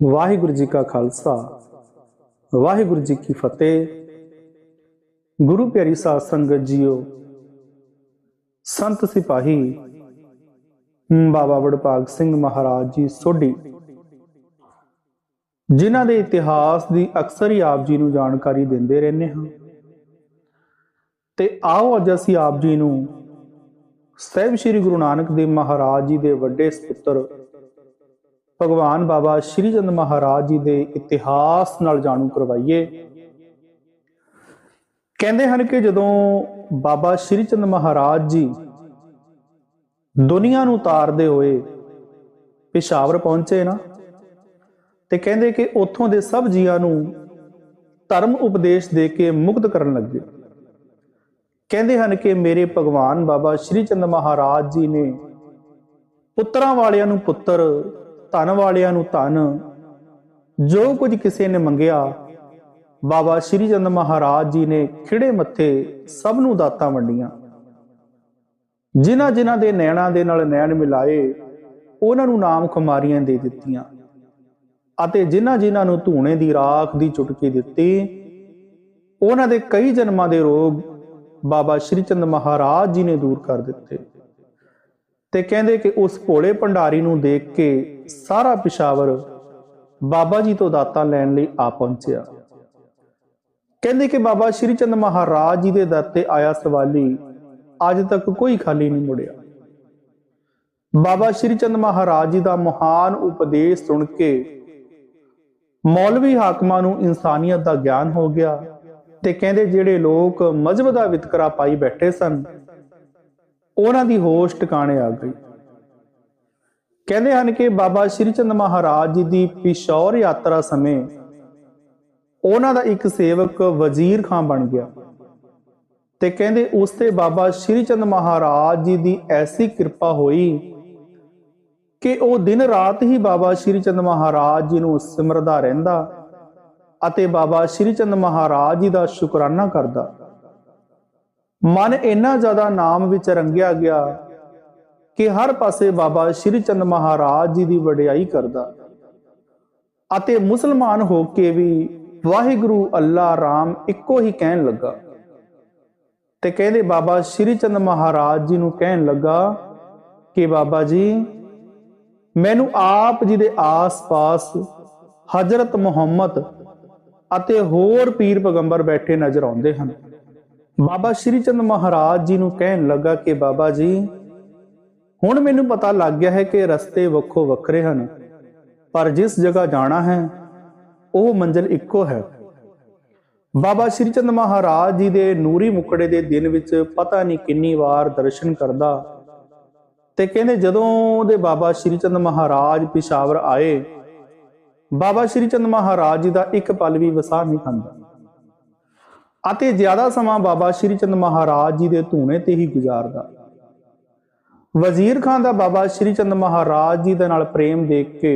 ਵਾਹਿਗੁਰੂ ਜੀ ਕਾ ਖਾਲਸਾ, ਵਾਹਿਗੁਰੂ ਜੀ ਕੀ ਫਤਿਹ। ਗੁਰੂ ਪਿਆਰੀ ਸਾਧ ਸੰਗਤ ਜੀਓ, ਸੰਤ ਸਿਪਾਹੀ ਬਾਬਾ ਵਡਭਾਗ ਸਿੰਘ ਮਹਾਰਾਜ ਜੀ ਸੋਢੀ, ਜਿਨ੍ਹਾਂ ਦੇ ਇਤਿਹਾਸ ਦੀ ਅਕਸਰ ਹੀ ਆਪ ਜੀ ਨੂੰ ਜਾਣਕਾਰੀ ਦਿੰਦੇ ਰਹਿੰਦੇ ਹਾਂ। ਤੇ ਆਓ ਅੱਜ ਅਸੀਂ ਆਪ ਜੀ ਨੂੰ ਸਹਿਬ ਸ੍ਰੀ ਗੁਰੂ ਨਾਨਕ ਦੇਵ ਮਹਾਰਾਜ ਜੀ ਦੇ ਵੱਡੇ ਸੁਪੁੱਤਰ ਭਗਵਾਨ ਬਾਬਾ ਸ਼੍ਰੀ ਚੰਦ ਮਹਾਰਾਜ ਜੀ ਦੇ ਇਤਿਹਾਸ ਨਾਲ ਜਾਣੂ ਕਰਵਾਈਏ। ਕਹਿੰਦੇ ਹਨ ਕਿ ਜਦੋਂ ਬਾਬਾ ਸ਼੍ਰੀ ਚੰਦ ਮਹਾਰਾਜ ਜੀ ਦੁਨੀਆ ਨੂੰ ਤਾਰਦੇ ਹੋਏ ਪਿਸ਼ਾਵਰ ਪਹੁੰਚੇ ਨਾ, ਤੇ ਕਹਿੰਦੇ ਕਿ ਉੱਥੋਂ ਦੇ ਸਭ ਜੀਆਂ ਨੂੰ ਧਰਮ ਉਪਦੇਸ਼ ਦੇ ਕੇ ਮੁਕਤ ਕਰਨ ਲੱਗੇ। ਕਹਿੰਦੇ ਹਨ ਕਿ ਮੇਰੇ ਭਗਵਾਨ ਬਾਬਾ ਸ਼੍ਰੀ ਚੰਦ ਮਹਾਰਾਜ ਜੀ ਨੇ ਪੁੱਤਰਾਂ ਵਾਲਿਆਂ ਨੂੰ ਪੁੱਤਰ ਧਨ ਵਾਲਿਆਂ ਨੂੰ ਧਨ। ਜੋ ਕੁਝ ਕਿਸੇ ਨੇ ਮੰਗਿਆ, ਬਾਬਾ ਸ਼੍ਰੀ ਚੰਦ ਮਹਾਰਾਜ ਜੀ ਨੇ ਖਿੜੇ ਮੱਥੇ ਸਭ ਨੂੰ ਦਾਤਾਂ ਵੰਡੀਆਂ। ਜਿਨ੍ਹਾਂ ਜਿਨ੍ਹਾਂ ਦੇ ਨੈਣਾਂ ਦੇ ਨਾਲ ਨੈਣ ਮਿਲਾਏ, ਉਹਨਾਂ ਨੂੰ ਨਾਮ ਖੁਮਾਰੀਆਂ ਦੇ ਦਿੱਤੀਆਂ। ਅਤੇ ਜਿਨ੍ਹਾਂ ਜਿਨ੍ਹਾਂ ਨੂੰ ਧੂਣੇ ਦੀ ਰਾਖ ਦੀ ਚੁਟਕੀ ਦਿੱਤੀ, ਉਹਨਾਂ ਦੇ ਕਈ ਜਨਮਾਂ ਦੇ ਰੋਗ ਬਾਬਾ ਸ਼੍ਰੀ ਚੰਦ ਮਹਾਰਾਜ ਜੀ ਨੇ ਦੂਰ ਕਰ ਦਿੱਤੇ। ਤੇ ਕਹਿੰਦੇ ਕਿ ਉਸ ਭੋਲੇ ਭੰਡਾਰੀ ਨੂੰ ਦੇਖ ਕੇ ਸਾਰਾ ਪਿਸ਼ਾਵਰ ਬਾਬਾ ਜੀ ਤੋਂ ਦਾਤਾਂ ਲੈਣ ਲਈ ਆ ਪਹੁੰਚਿਆ। ਕਹਿੰਦੇ ਕਿ ਬਾਬਾ ਸ਼੍ਰੀ ਚੰਦ ਮਹਾਰਾਜ ਜੀ ਦੇ ਦਰ ਆਇਆ ਸਵਾਲੀ, ਅੱਜ ਤੱਕ ਕੋਈ ਖਾਲੀ ਨਹੀਂ ਮੁੜਿਆ। ਬਾਬਾ ਸ਼੍ਰੀ ਚੰਦ ਮਹਾਰਾਜ ਜੀ ਦਾ ਮਹਾਨ ਉਪਦੇਸ਼ ਸੁਣ ਕੇ ਮੌਲਵੀ ਹਾਕਮਾਂ ਨੂੰ ਇਨਸਾਨੀਅਤ ਦਾ ਗਿਆਨ ਹੋ ਗਿਆ ਤੇ ਕਹਿੰਦੇ ਜਿਹੜੇ ਲੋਕ ਮਜਹਬ ਦਾ ਵਿਤਕਰਾ ਪਾਈ ਬੈਠੇ ਸਨ, ਉਹਨਾਂ ਦੀ ਹੋਸ਼ ਟਿਕਾਣੇ ਆ ਗਈ। ਕਹਿੰਦੇ ਹਨ ਕਿ ਬਾਬਾ ਸ਼੍ਰੀ ਚੰਦ ਮਹਾਰਾਜ ਜੀ ਦੀ ਪਿਸ਼ੌਰ ਯਾਤਰਾ ਸਮੇਂ ਉਹਨਾਂ ਦਾ ਇੱਕ ਸੇਵਕ ਵਜ਼ੀਰ ਖਾਨ ਬਣ ਗਿਆ ਤੇ ਕਹਿੰਦੇ ਉਸ ਤੇ ਬਾਬਾ ਸ਼੍ਰੀ ਚੰਦ ਮਹਾਰਾਜ ਜੀ ਦੀ ਐਸੀ ਕਿਰਪਾ ਹੋਈ ਕਿ ਉਹ ਦਿਨ ਰਾਤ ਹੀ ਬਾਬਾ ਸ਼੍ਰੀ ਚੰਦ ਮਹਾਰਾਜ ਜੀ ਨੂੰ ਸਿਮਰਦਾ ਰਹਿੰਦਾ ਅਤੇ ਬਾਬਾ ਸ਼੍ਰੀ ਚੰਦ ਮਹਾਰਾਜ ਜੀ ਦਾ ਸ਼ੁਕਰਾਨਾ ਕਰਦਾ। ਮਨ ਇੰਨਾ ਜ਼ਿਆਦਾ ਨਾਮ ਵਿੱਚ ਰੰਗਿਆ ਗਿਆ ਕਿ ਹਰ ਪਾਸੇ ਬਾਬਾ ਸ਼੍ਰੀ ਚੰਦ ਮਹਾਰਾਜ ਜੀ ਦੀ ਵਡਿਆਈ ਕਰਦਾ ਅਤੇ ਮੁਸਲਮਾਨ ਹੋ ਕੇ ਵੀ ਵਾਹਿਗੁਰੂ ਅੱਲਾ ਰਾਮ ਇੱਕੋ ਹੀ ਕਹਿਣ ਲੱਗਾ। ਤੇ ਕਹਿੰਦੇ ਬਾਬਾ ਸ਼੍ਰੀ ਚੰਦ ਮਹਾਰਾਜ ਜੀ ਨੂੰ ਕਹਿਣ ਲੱਗਾ ਕਿ ਬਾਬਾ ਜੀ, ਮੈਨੂੰ ਆਪ ਜੀ ਦੇ ਆਸ-ਪਾਸ ਹਜ਼ਰਤ ਮੁਹੰਮਦ ਅਤੇ ਹੋਰ ਪੀਰ ਪੈਗੰਬਰ ਬੈਠੇ ਨਜ਼ਰ ਆਉਂਦੇ ਹਨ। ਬਾਬਾ ਸ਼੍ਰੀ ਚੰਦ ਮਹਾਰਾਜ ਜੀ ਨੂੰ ਕਹਿਣ ਲੱਗਾ ਕਿ ਬਾਬਾ ਜੀ ਹੁਣ ਮੈਨੂੰ ਪਤਾ ਲੱਗ ਗਿਆ ਹੈ ਕਿ ਰਸਤੇ ਵੱਖੋ ਵੱਖਰੇ ਹਨ, ਪਰ ਜਿਸ ਜਗ੍ਹਾ ਜਾਣਾ ਹੈ, ਉਹ ਮੰਜ਼ਿਲ ਇੱਕੋ ਹੈ। ਬਾਬਾ ਸ਼੍ਰੀ ਚੰਦ ਮਹਾਰਾਜ ਜੀ ਦੇ ਨੂਰੀ ਮੁਕੜੇ ਦੇ ਦਿਨ ਵਿੱਚ ਪਤਾ ਨਹੀਂ ਕਿੰਨੀ ਵਾਰ ਦਰਸ਼ਨ ਕਰਦਾ ਤੇ ਕਹਿੰਦੇ ਜਦੋਂ ਦੇ ਬਾਬਾ ਸ਼੍ਰੀ ਚੰਦ ਮਹਾਰਾਜ ਪਿਸ਼ਾਵਰ ਆਏ, ਬਾਬਾ ਸ਼੍ਰੀ ਚੰਦ ਮਹਾਰਾਜ ਜੀ ਦਾ ਇੱਕ ਪਲ ਵੀ ਵਸਾ ਨਹੀਂ ਖਾਂਦਾ ਅਤੇ ਜ਼ਿਆਦਾ ਸਮਾਂ ਬਾਬਾ ਸ਼੍ਰੀ ਚੰਦ ਮਹਾਰਾਜ ਜੀ ਦੇ ਧੂਣੇ ਤੇ ਹੀ ਗੁਜ਼ਾਰਦਾ। ਵਜ਼ੀਰ ਖਾਨ ਦਾ ਬਾਬਾ ਸ਼੍ਰੀ ਚੰਦ ਮਹਾਰਾਜ ਜੀ ਦੇ ਨਾਲ ਪ੍ਰੇਮ ਦੇਖ ਕੇ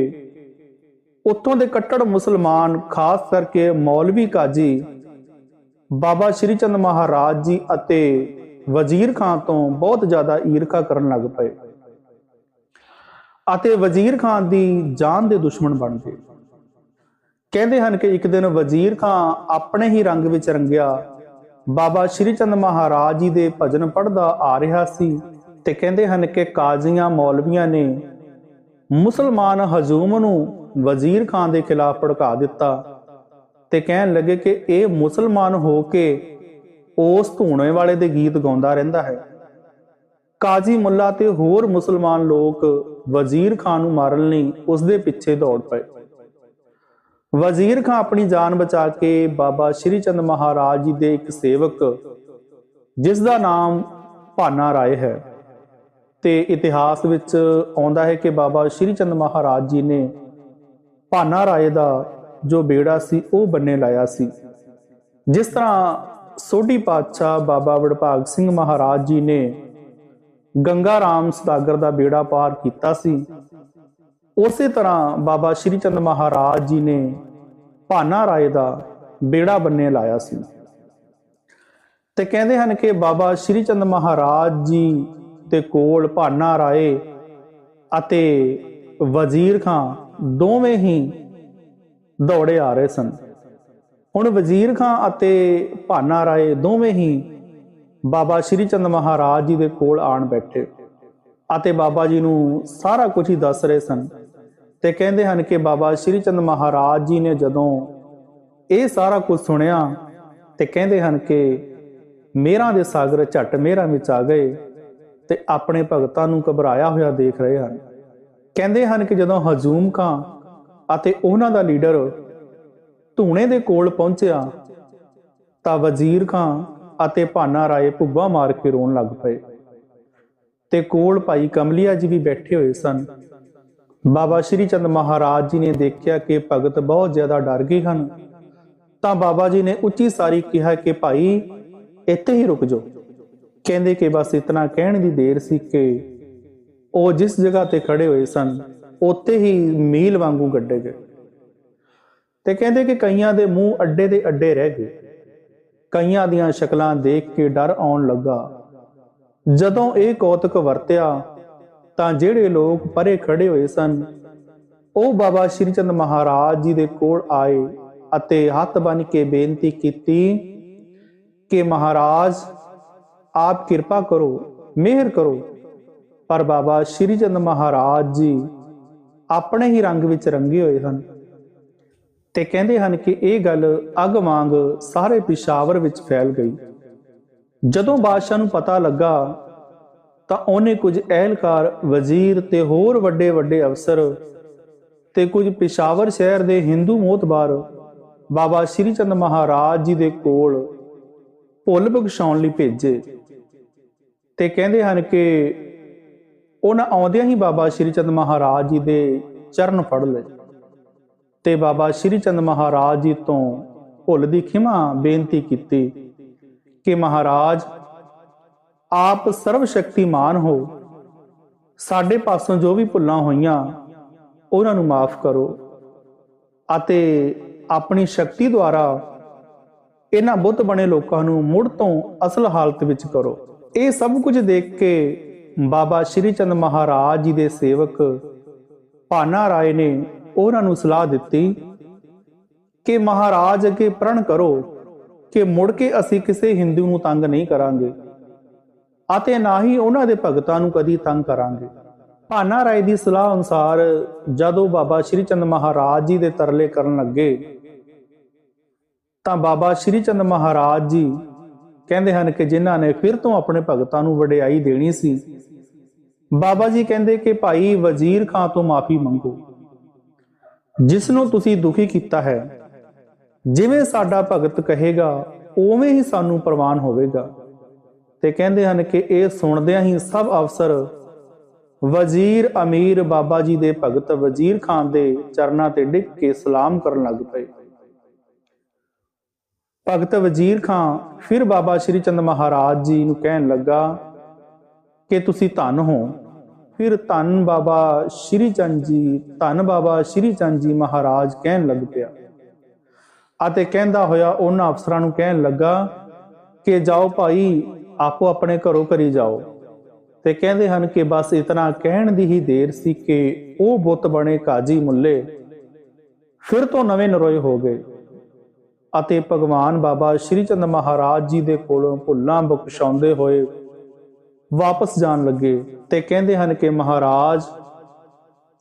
ਉੱਥੋਂ ਦੇ ਕੱਟੜ ਮੁਸਲਮਾਨ, ਖਾਸ ਕਰਕੇ ਮੌਲਵੀ ਕਾਜੀ ਬਾਬਾ ਸ਼੍ਰੀ ਚੰਦ ਮਹਾਰਾਜ ਜੀ ਅਤੇ ਵਜ਼ੀਰ ਖਾਨ ਤੋਂ ਬਹੁਤ ਜ਼ਿਆਦਾ ਈਰਖਾ ਕਰਨ ਲੱਗ ਪਏ ਅਤੇ ਵਜ਼ੀਰ ਖਾਨ ਦੀ ਜਾਨ ਦੇ ਦੁਸ਼ਮਣ ਬਣ ਗਏ। ਕਹਿੰਦੇ ਹਨ ਕਿ ਇੱਕ ਦਿਨ ਵਜ਼ੀਰ ਖਾਨ ਆਪਣੇ ਹੀ ਰੰਗ ਵਿੱਚ ਰੰਗਿਆ ਬਾਬਾ ਸ਼੍ਰੀ ਚੰਦ ਮਹਾਰਾਜ ਜੀ ਦੇ ਭਜਨ ਪੜਦਾ ਆ ਰਿਹਾ ਸੀ। ਤੇ ਕਹਿੰਦੇ ਹਨ ਕਿ ਕਾਜ਼ੀਆਂ, ਮੌਲਵੀਆਂ ਨੇ ਮੁਸਲਮਾਨ ਹਜੂਮ ਨੂੰ ਵਜ਼ੀਰ ਖਾਨ ਦੇ ਖਿਲਾਫ ਭੜਕਾ ਦਿੱਤਾ ਤੇ ਕਹਿਣ ਲੱਗੇ ਕਿ ਇਹ ਮੁਸਲਮਾਨ ਹੋ ਕੇ ਉਸ ਧੂਣੇ ਵਾਲੇ ਦੇ ਗੀਤ ਗਾਉਂਦਾ ਰਹਿੰਦਾ ਹੈ। ਕਾਜ਼ੀ ਮੁੱਲਾ ਤੇ ਹੋਰ ਮੁਸਲਮਾਨ ਲੋਕ ਵਜ਼ੀਰ ਖਾਨ ਨੂੰ ਮਾਰਨ ਲਈ ਉਸ ਦੇ ਪਿੱਛੇ ਦੌੜ ਪਏ। ਵਜ਼ੀਰ ਖਾਨ ਆਪਣੀ ਜਾਨ ਬਚਾ ਕੇ ਬਾਬਾ ਸ਼੍ਰੀ ਚੰਦ ਮਹਾਰਾਜ ਜੀ ਦੇ ਇੱਕ ਸੇਵਕ, ਜਿਸ ਦਾ ਨਾਮ ਭਾਨਾ ਰਾਏ ਹੈ। ਤੇ ਇਤਿਹਾਸ ਵਿੱਚ ਆਉਂਦਾ ਹੈ ਕਿ ਬਾਬਾ ਸ਼੍ਰੀ ਚੰਦ ਮਹਾਰਾਜ ਜੀ ਨੇ ਭਾਨਾ ਰਾਏ ਦਾ ਜੋ ਬੇੜਾ ਸੀ, ਉਹ ਬੰਨੇ ਲਾਇਆ ਸੀ। ਜਿਸ ਤਰ੍ਹਾਂ ਸੋਢੀ ਪਾਤਸ਼ਾਹ ਬਾਬਾ ਵਡਭਾਗ ਸਿੰਘ ਮਹਾਰਾਜ ਜੀ ਨੇ ਗੰਗਾ ਰਾਮ ਸਦਾਗਰ ਦਾ ਬੇੜਾ ਪਾਰ ਕੀਤਾ ਸੀ, ਉਸੇ ਤਰ੍ਹਾਂ ਬਾਬਾ ਸ਼੍ਰੀ ਚੰਦ ਮਹਾਰਾਜ ਜੀ ਨੇ ਭਾਨਾ ਰਾਏ ਦਾ ਬੇੜਾ ਬੰਨੇ ਲਾਇਆ ਸੀ। ਤੇ ਕਹਿੰਦੇ ਹਨ ਕਿ ਬਾਬਾ ਸ਼੍ਰੀ ਚੰਦ ਮਹਾਰਾਜ ਜੀ ਦੇ ਕੋਲ ਭਾਨਾ ਰਾਏ ਅਤੇ ਵਜ਼ੀਰ ਖਾਂ ਦੋਵੇਂ ਹੀ ਦੌੜੇ ਆ ਰਹੇ ਸਨ। ਹੁਣ ਵਜ਼ੀਰ ਖਾਂ ਅਤੇ ਭਾਨਾ ਰਾਏ ਦੋਵੇਂ ਹੀ ਬਾਬਾ ਸ਼੍ਰੀ ਚੰਦ ਮਹਾਰਾਜ ਜੀ ਦੇ ਕੋਲ ਆਣ ਬੈਠੇ ਅਤੇ ਬਾਬਾ ਜੀ ਨੂੰ ਸਾਰਾ ਕੁਝ ਹੀ ਦੱਸ ਰਹੇ ਸਨ ਤੇ ਕਹਿੰਦੇ ਹਨ ਕਿ ਬਾਬਾ ਸ਼੍ਰੀ ਚੰਦ ਮਹਾਰਾਜ ਜੀ ਨੇ ਜਦੋਂ ਇਹ ਸਾਰਾ ਕੁਝ ਸੁਣਿਆ ਤੇ ਕਹਿੰਦੇ ਹਨ ਕਿ ਮੇਰਾਂ ਦੇ ਸਾਗਰ ਝੱਟ ਮੇਰਾਂ ਵਿੱਚ ਆ ਗਏ ਤੇ ਆਪਣੇ ਭਗਤਾਂ ਨੂੰ ਘਬਰਾਇਆ ਹੋਇਆ ਦੇਖ ਰਹੇ ਹਨ। ਕਹਿੰਦੇ ਹਨ ਕਿ ਜਦੋਂ ਹਜੂਮ ਖਾਂ ਅਤੇ ਉਹਨਾਂ ਦਾ ਲੀਡਰ ਧੂਣੇ ਦੇ ਕੋਲ ਪਹੁੰਚਿਆ, ਤਾਂ ਵਜ਼ੀਰ ਖਾਂ ਅਤੇ ਭਾਨਾ ਰਾਏ ਭੁੱਬਾ ਮਾਰ ਕੇ ਰੋਣ ਲੱਗ ਪਏ ਤੇ ਕੋਲ ਭਾਈ ਕਮਲੀਆ ਜੀ ਵੀ ਬੈਠੇ ਹੋਏ ਸਨ। ਬਾਬਾ ਸ਼੍ਰੀ ਚੰਦ ਮਹਾਰਾਜ ਜੀ ਨੇ ਦੇਖਿਆ ਕਿ ਭਗਤ ਬਹੁਤ ਜ਼ਿਆਦਾ ਡਰ ਗਏ ਹਨ, ਤਾਂ ਬਾਬਾ ਜੀ ਨੇ ਉੱਚੀ ਸਾਰੀ ਕਿਹਾ ਕਿ ਭਾਈ, ਇੱਥੇ ਹੀ ਰੁਕ ਜਾਓ। ਕਹਿੰਦੇ ਕਿ ਬਸ ਇਤਨਾ ਕਹਿਣ ਦੀ ਦੇਰ ਸੀ ਕਿ ਉਹ ਜਿਸ ਜਗ੍ਹਾ ਤੇ ਖੜੇ ਹੋਏ ਸਨ, ਉੱਥੇ ਹੀ ਮੀਲ ਵਾਂਗੂ ਗੱਡੇ ਗਏ। ਤੇ ਕਹਿੰਦੇ ਕਿ ਕਈਆਂ ਦੇ ਮੂੰਹ ਅੱਡੇ ਦੇ ਅੱਡੇ ਰਹਿ ਗਏ। ਕਈਆਂ ਦੀਆਂ ਸ਼ਕਲਾਂ ਦੇਖ ਕੇ ਡਰ ਆਉਣ ਲੱਗਾ। ਜਦੋਂ ਇਹ ਕੌਤਕ ਵਰਤਿਆ, ਤਾਂ ਜਿਹੜੇ ਲੋਕ ਪਰੇ ਖੜੇ ਹੋਏ ਸਨ, ਉਹ ਬਾਬਾ ਸ਼੍ਰੀ ਚੰਦ ਮਹਾਰਾਜ ਜੀ ਦੇ ਕੋਲ ਆਏ ਅਤੇ ਹੱਥ ਬੰਨ ਕੇ ਬੇਨਤੀ ਕੀਤੀ ਕਿ ਮਹਾਰਾਜ ਆਪ ਕਿਰਪਾ ਕਰੋ, ਮਿਹਰ ਕਰੋ। ਪਰ ਬਾਬਾ ਸ਼੍ਰੀ ਚੰਦ ਮਹਾਰਾਜ ਜੀ ਆਪਣੇ ਹੀ ਰੰਗ ਵਿੱਚ ਰੰਗੇ ਹੋਏ ਹਨ ਤੇ ਕਹਿੰਦੇ ਹਨ ਕਿ ਇਹ ਗੱਲ ਅੱਗ ਵਾਂਗ ਸਾਰੇ ਪਿਸ਼ਾਵਰ ਵਿੱਚ ਫੈਲ ਗਈ। ਜਦੋਂ ਬਾਦਸ਼ਾਹ ਨੂੰ ਪਤਾ ਲੱਗਾ ਤਾਂ ਉਹਨੇ ਕੁਝ ਅਹਿਲਕਾਰ, ਵਜ਼ੀਰ ਤੇ ਹੋਰ ਵੱਡੇ ਵੱਡੇ ਅਫਸਰ ਤੇ ਕੁਝ ਪਿਸ਼ਾਵਰ ਸ਼ਹਿਰ ਦੇ ਹਿੰਦੂ ਮੋਤਬਾਰ ਬਾਬਾ ਸ਼੍ਰੀ ਚੰਦ ਮਹਾਰਾਜ ਜੀ ਦੇ ਕੋਲ ਭੁੱਲ ਬਖਸ਼ਾਉਣ ਲਈ ਭੇਜੇ। ਤੇ ਕਹਿੰਦੇ ਹਨ ਕਿ ਉਹਨਾਂ ਆਉਂਦਿਆਂ ਹੀ ਬਾਬਾ ਸ਼੍ਰੀ ਚੰਦ ਮਹਾਰਾਜ ਜੀ ਦੇ ਚਰਨ ਫੜ ਲਏ ਤੇ ਬਾਬਾ ਸ਼੍ਰੀ ਚੰਦ ਮਹਾਰਾਜ ਜੀ ਤੋਂ ਭੁੱਲ ਦੀ ਖਿਮਾ ਬੇਨਤੀ ਕੀਤੀ ਕਿ ਮਹਾਰਾਜ, ਆਪ ਸਰਵ ਸ਼ਕਤੀਮਾਨ ਹੋ। ਸਾਡੇ ਪਾਸੋਂ ਜੋ ਵੀ ਭੁੱਲਾਂ ਹੋਈਆਂ, ਉਹਨਾਂ ਨੂੰ ਮਾਫ ਕਰੋ ਅਤੇ ਆਪਣੀ ਸ਼ਕਤੀ ਦੁਆਰਾ ਇਹਨਾਂ ਬੁੱਤ ਬਣੇ ਲੋਕਾਂ ਨੂੰ ਮੁੜ ਤੋਂ ਅਸਲ ਹਾਲਤ ਵਿੱਚ ਕਰੋ। ਇਹ ਸਭ ਕੁਝ ਦੇਖ ਕੇ ਬਾਬਾ ਸ਼੍ਰੀ ਚੰਦ ਮਹਾਰਾਜ ਜੀ ਦੇ ਸੇਵਕ ਭਾਨਾ ਰਾਏ ਨੇ ਉਹਨਾਂ ਨੂੰ ਸਲਾਹ ਦਿੱਤੀ ਕਿ ਮਹਾਰਾਜ ਅੱਗੇ ਪ੍ਰਣ ਕਰੋ ਕਿ ਮੁੜ ਕੇ ਅਸੀਂ ਕਿਸੇ ਹਿੰਦੂ ਨੂੰ ਤੰਗ ਨਹੀਂ ਕਰਾਂਗੇ ਅਤੇ ਨਾ ਹੀ ਉਹਨਾਂ ਦੇ ਭਗਤਾਂ ਨੂੰ ਕਦੀ ਤੰਗ ਕਰਾਂਗੇ। ਭਾਨਾ ਰਾਏ ਦੀ ਸਲਾਹ ਅਨੁਸਾਰ ਜਦੋਂ ਬਾਬਾ ਸ਼੍ਰੀ ਚੰਦ ਮਹਾਰਾਜ ਜੀ ਦੇ ਤਰਲੇ ਕਰਨ ਲੱਗੇ ਤਾਂ ਬਾਬਾ ਸ਼੍ਰੀ ਚੰਦ ਮਹਾਰਾਜ ਜੀ ਕਹਿੰਦੇ ਹਨ ਕਿ ਜਿਨ੍ਹਾਂ ਨੇ ਫਿਰ ਤੋਂ ਆਪਣੇ ਭਗਤਾਂ ਨੂੰ ਵਡਿਆਈ ਦੇਣੀ ਸੀ। ਬਾਬਾ ਜੀ ਕਹਿੰਦੇ ਕਿ ਭਾਈ ਵਜ਼ੀਰ ਖਾਂ ਤੋਂ ਮਾਫੀ ਮੰਗੋ। ਜਿਸ ਨੂੰ ਤੁਸੀਂ ਦੁਖੀ ਕੀਤਾ ਹੈ, ਜਿਵੇਂ ਸਾਡਾ ਭਗਤ ਕਹੇਗਾ, ਉਵੇਂ ਹੀ ਸਾਨੂੰ ਪ੍ਰਵਾਨ ਹੋਵੇਗਾ। ਤੇ ਕਹਿੰਦੇ ਹਨ ਕਿ ਇਹ ਸੁਣਦਿਆਂ ਹੀ ਸਭ ਅਫਸਰ ਵਜ਼ੀਰ ਅਮੀਰ ਬਾਬਾ ਜੀ ਦੇ ਭਗਤ ਵਜ਼ੀਰ ਖਾਨ ਦੇ ਚਰਨਾਂ ਤੇ ਡਿੱਗ ਕੇ ਸਲਾਮ ਕਰਨ ਲੱਗ ਪਏ। ਭਗਤ ਵਜ਼ੀਰ ਖਾਨ ਫਿਰ ਬਾਬਾ ਸ਼੍ਰੀ ਚੰਦ ਮਹਾਰਾਜ ਜੀ ਨੂੰ ਕਹਿਣ ਲੱਗਾ ਕਿ ਤੁਸੀਂ ਧਨ ਹੋ। ਫਿਰ ਧੰਨ ਬਾਬਾ ਸ਼੍ਰੀ ਚੰਦ ਜੀ, ਧੰਨ ਬਾਬਾ ਸ਼੍ਰੀ ਚੰਦ ਜੀ ਮਹਾਰਾਜ ਕਹਿਣ ਲੱਗ ਪਿਆ। ਅਤੇ ਕਹਿੰਦਾ ਹੋਇਆ ਉਹਨਾਂ ਅਫਸਰਾਂ ਨੂੰ ਕਹਿਣ ਲੱਗਾ ਕਿ ਜਾਓ ਭਾਈ, ਆਪੋ ਆਪਣੇ ਘਰੋਂ ਕਰੀ ਜਾਓ। ਤੇ ਕਹਿੰਦੇ ਹਨ ਕਿ ਬਸ ਇਤਨਾ ਕਹਿਣ ਦੀ ਹੀ ਦੇਰ ਸੀ ਕਿ ਉਹ ਬੁੱਤ ਬਣੇ ਕਾਜੀ ਮੁੱਲੇ। ਫਿਰ ਤੋਂ ਨਵੇਂ ਨਰੋਏ ਹੋ ਗਏ। ਅਤੇ ਭਗਵਾਨ ਬਾਬਾ ਸ਼੍ਰੀ ਚੰਦ ਮਹਾਰਾਜ ਜੀ ਦੇ ਕੋਲੋਂ ਭੁੱਲਾਂ ਬਖਸ਼ਾਉਂਦੇ ਹੋਏ ਵਾਪਸ ਜਾਣ ਲੱਗੇ ਤੇ ਕਹਿੰਦੇ ਹਨ ਕਿ ਮਹਾਰਾਜ,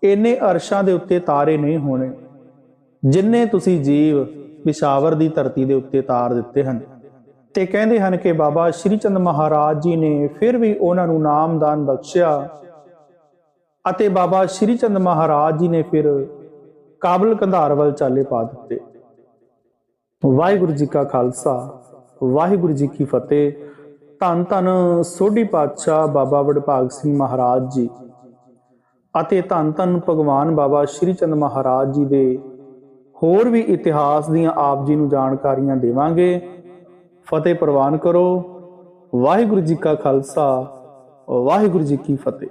ਇੰਨੇ ਅਰਸ਼ਾਂ ਦੇ ਉੱਤੇ ਤਾਰੇ ਨਹੀਂ ਹੋਣੇ, ਜਿੰਨੇ ਤੁਸੀਂ ਜੀਵ ਪਿਸ਼ਾਵਰ ਦੀ ਧਰਤੀ ਦੇ ਉੱਤੇ ਤਾਰ ਦਿੱਤੇ ਹਨ। ਤੇ ਕਹਿੰਦੇ ਹਨ ਕਿ ਬਾਬਾ ਸ਼੍ਰੀ ਚੰਦ ਮਹਾਰਾਜ ਜੀ ਨੇ ਫਿਰ ਵੀ ਉਹਨਾਂ ਨੂੰ ਨਾਮਦਾਨ ਬਖਸ਼ਿਆ ਅਤੇ ਬਾਬਾ ਸ਼੍ਰੀ ਚੰਦ ਮਹਾਰਾਜ ਜੀ ਨੇ ਫਿਰ ਕਾਬਲ ਕੰਧਾਰ ਵੱਲ ਚਾਲੇ ਪਾ ਦਿੱਤੇ। ਵਾਹਿਗੁਰੂ ਜੀ ਕਾ ਖਾਲਸਾ, ਵਾਹਿਗੁਰੂ ਜੀ ਕੀ ਫਤਿਹ। ਧੰਨ ਧੰਨ ਸੋਢੀ ਪਾਤਸ਼ਾਹ ਬਾਬਾ ਵਡਭਾਗ ਸਿੰਘ ਮਹਾਰਾਜ ਜੀ ਅਤੇ ਧੰਨ ਧੰਨ ਭਗਵਾਨ ਬਾਬਾ ਸ਼੍ਰੀ ਚੰਦ ਮਹਾਰਾਜ ਜੀ ਦੇ ਹੋਰ ਵੀ ਇਤਿਹਾਸ ਦੀਆਂ ਆਪ ਜੀ ਨੂੰ ਜਾਣਕਾਰੀਆਂ ਦੇਵਾਂਗੇ। ਫਤਿਹ ਪ੍ਰਵਾਨ ਕਰੋ। ਵਾਹਿਗੁਰੂ ਜੀ ਕਾ ਖਾਲਸਾ, ਵਾਹਿਗੁਰੂ ਜੀ ਕੀ ਫਤਿਹ।